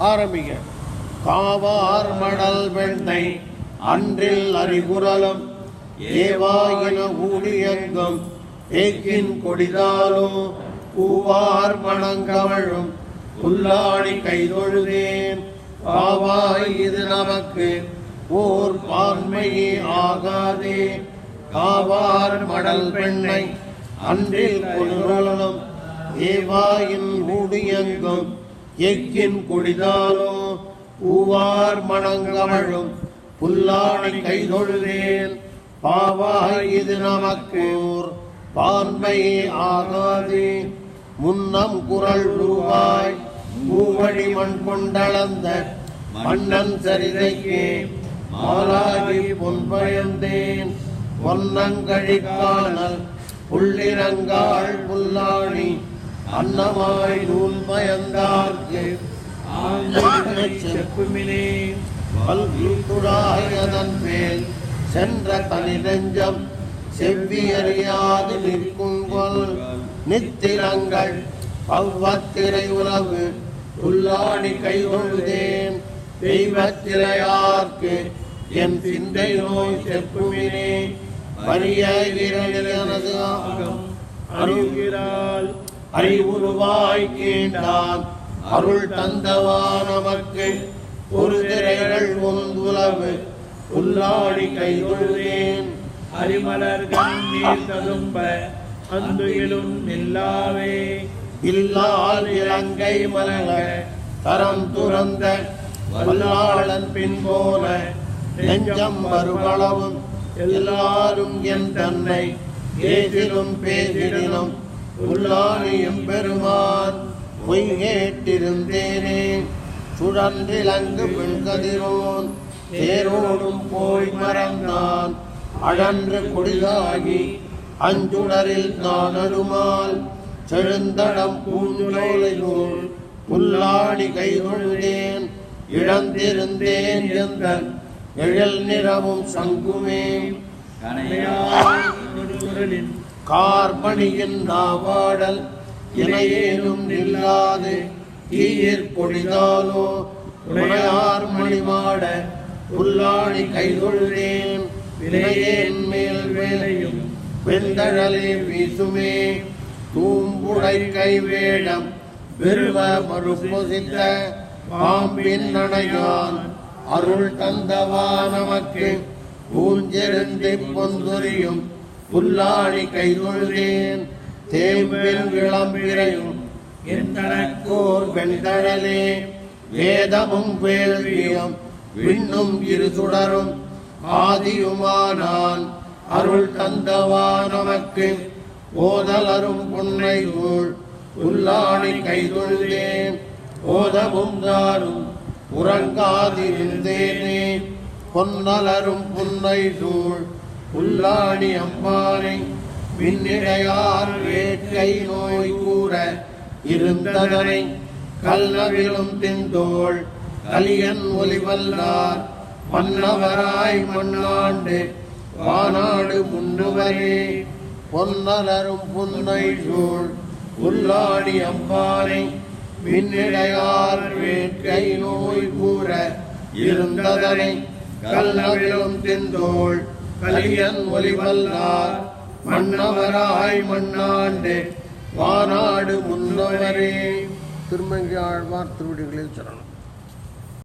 ஆரம்பிங்க. காவார் மணல் வெண்ணை அன்றில் அறிகுறலும் ஏவாயின ஊழியங்கும் ஏக்கின் கொடிதாலும் பூவார் மணங்கவழும் புல்லாடி கைதொழுதேன் காவாய் இது நமக்கு ஓர் பான்மையே ஆகாதே. காவார் மடல் பெண்ணை அன்றில் கொலுரலும் ஏவாயின் ஊடியங்கும் எக்கின் கொடிதாலோ பூவார் மணங்கமழும் புல்லானை கைதொழுதேன் பாவாய் இது நமக்கு ஓர் பான்மையே ஆகாதே. முன்னம் குரல் ரூபாய். பூவழி மண் கொண்டளந்த. மன்னன் சரிதைக்கே. மாலாகி பொன்பயந்தேன். பொன்னங்கழிக்கானல் புள்ளிரங்காள் புல்லாணி. அன்னமாய் நூல் பயந்தார்க்கு செப்புமினே. பல்குழாயதன் மேல் சென்ற தனி நெஞ்சம் செவ்வியறியாது நிற்குங்கொல் நித்திரங்கள் பவ்வத்திரை உறவு புல்லாணி கைகொழுதேன் தெய்வத்திரையார்க்கு என் சிந்தை நோய் செப்புமினே. எனது ஆகம் அருள்கிறாள். அறிவுருவாய் கீண்டான். அருள் தந்தவா நமக்கு ஒரு திரைகள் ஒன்றுலவு. உள்ளாடி கைகொள்வேன் அரிமலர்கள் கண்ணீர் ததும்ப. அந்துயிலும் நில்லாவே. இல்லால் இலங்கை மலங்க தரம் துறந்த வல்லாளன் பின் போல. நெஞ்சம் மறுபளவும் எல்லாரும் என் தன்னை. ஏதிலும் பேதிலும் உள்ளாணியும் பெருமான் பொய் கேட்டிருந்தேனே. சுழன்றிலங்கு பெண்கதிரோன் தேரோடும் போய் மறந்தான். அழன்று குடிதாகி அஞ்சுடரில் நான் அருமால். செழுந்தடம் பூஞ்சோலை புல்லாடி கைகொழுதேன் இழந்திருந்தேன் எந்த எழில் நிறமும் சங்குமே. குரலின் கார்மணியின் நாவாடல் இணையேனும் நில்லாது தீயிற் பொழிதாலோ உடையார் மணிமாட உள்ளாடி கைகொள்வேன் வினையேன் மேல் வேலையும் வெந்தழலே வீசுமே. தூம்புடை கைவேடம் வெறுவ மறுபொசித்த பாம்பின் நடையான் அருள் தந்தவா நமக்கு பூஞ்செருந்தி பொந்துரியும் புல்லாணி கைகொள்வேன் தேம்பின் விளம்பிரையும் என் தனக்கோர் வெண்தழலே வேதமும் வேள்வியும் விண்ணும் இரு சுடரும். ஆதியுமானான் அருள் தந்தவா நமக்கு ஓதலரும் பொன்னை ஊழ் உள்ளாணி கைதொழுதேன் ஓதமும் தாரும் உறங்காதிருந்தேனே. பொன்னலரும் புன்னை சூழ் உள்ளாடி அம்மானை விண்ணிடையார் வேட்கை நோய் கூற இருந்ததனை கல்லவிலும் தின்தோள் கலியன் ஒலிவல்லார் மன்னவராய் மண்ணாண்டு வானாடு முன்னுவரே. பொன்னலரும் புன்னை சூழ் உள்ளாடி அம்பானை மின்னிடையார் வேட்கை நோய் கூற இருந்ததனை கல்லவிலும் தின்தோள் கலியன் ஒலிவல்லார் மன்னவராய் மண்ணாண்டு வானாடு முன்னவரே. திருமங்கி ஆழ்வார் திருவடிகளில் சரணம்.